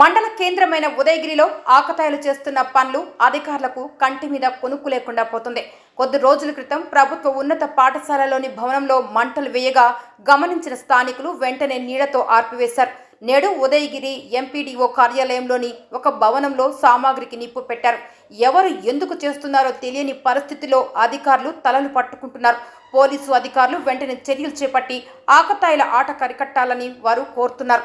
మండల కేంద్రమైన ఉదయగిరిలో ఆకతాయిలు చేస్తున్న పనులు అధికారులకు కంటి మీద కొనుక్కు లేకుండా పోతుంది. కొద్ది రోజుల క్రితం ప్రభుత్వ ఉన్నత పాఠశాలలోని భవనంలో మంటలు వేయగా గమనించిన స్థానికులు వెంటనే నీడతో ఆర్పివేశారు. నేడు ఉదయగిరి ఎంపీడీఓ కార్యాలయంలోని ఒక భవనంలో సామాగ్రికి నిప్పు పెట్టారు. ఎవరు ఎందుకు చేస్తున్నారో తెలియని పరిస్థితిలో అధికారులు తలలు పట్టుకుంటున్నారు. పోలీసు అధికారులు వెంటనే చర్యలు చేపట్టి ఆకతాయిల ఆట కరికట్టాలని వారు కోరుతున్నారు.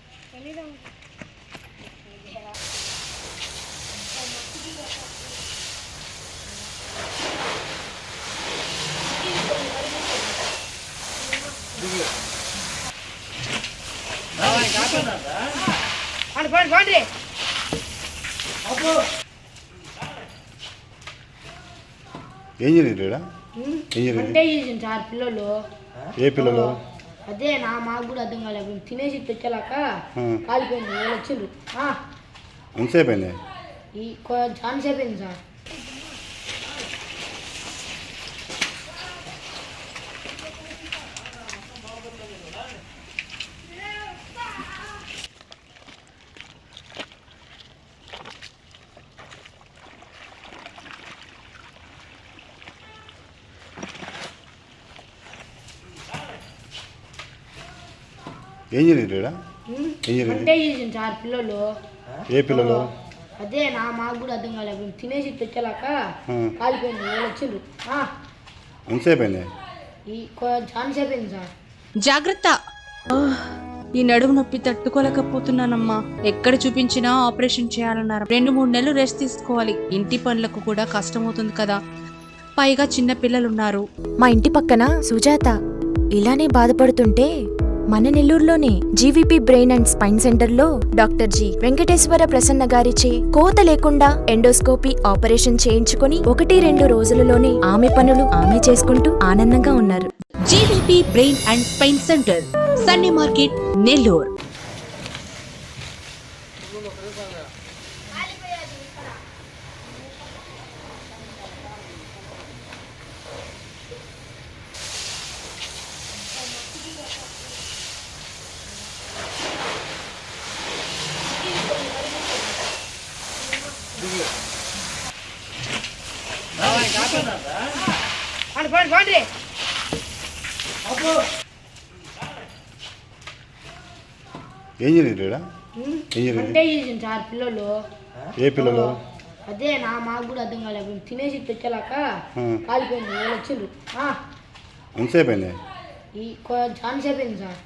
పండి పండి పండి. సార్ పిల్లలు. ఏ పిల్లలు? అదే నా మాకు కూడా అర్థం కాలేదు తినేసి తెచ్చలాక. కాలిపోయింది వచ్చిండ్రు. ఆ, ఎంతసేపు అయింది? ఈ కొ- చాలా సేపు అయింది సార్. ఏం జరిగింది? ఏం జరిగింది? అంటే చేసింది సార్ పిల్లలు. ఏ పిల్లలు? అదే నా మాకు కూడా అర్థం కాలేదు తినేసి తెచ్చలాక. కాలిపోయింది వాళ్ళు వచ్చిండ్రు ఆ, ఎంతసేపు అయింది? ఈ కొ- చాలా సేపు అయింది సార్. జాగ్రత్త. ఈ నడుము నొప్పి తట్టుకోలేకపోతున్నానమ్మా. ఎక్కడ చూపించినా ఆపరేషన్ చేయాలన్నారు. రెండు మూడు నెలలు రెస్ట్ తీసుకోవాలి. ఇంటి పనులకు కూడా కష్టమవుతుంది కదా. పైగా చిన్న పిల్లలున్నారు. మా ఇంటి పక్కన సుజాత ఇలానే బాధపడుతుంటే మన నెల్లూరులోనే జీవీపీ బ్రెయిన్ అండ్ స్పైన్ సెంటర్లో డాక్టర్ జి వెంకటేశ్వర ప్రసన్న గారిచే కోత లేకుండా ఎండోస్కోపీ ఆపరేషన్ చేయించుకొని ఒకటి రెండు రోజులలోనే ఆమె పనులు ఆమె చేసుకుంటూ ఆనందంగా ఉన్నారు. GVP brain and spine centre Sunny market Nellore. పండి పండి ఏం జరిగింది ఈడ? ఏం జరిగింది అంటే చేసింది సార్ పిల్లలు. ఏ పిల్లలు? అదే నా మాకు కూడా అర్థం కాలేదు తినేసి తెచ్చలాక. కాలిపోయింది వచ్చిండ్రు. ఎంతసేపు అయింది? చాలా సేపు అయింది సార్.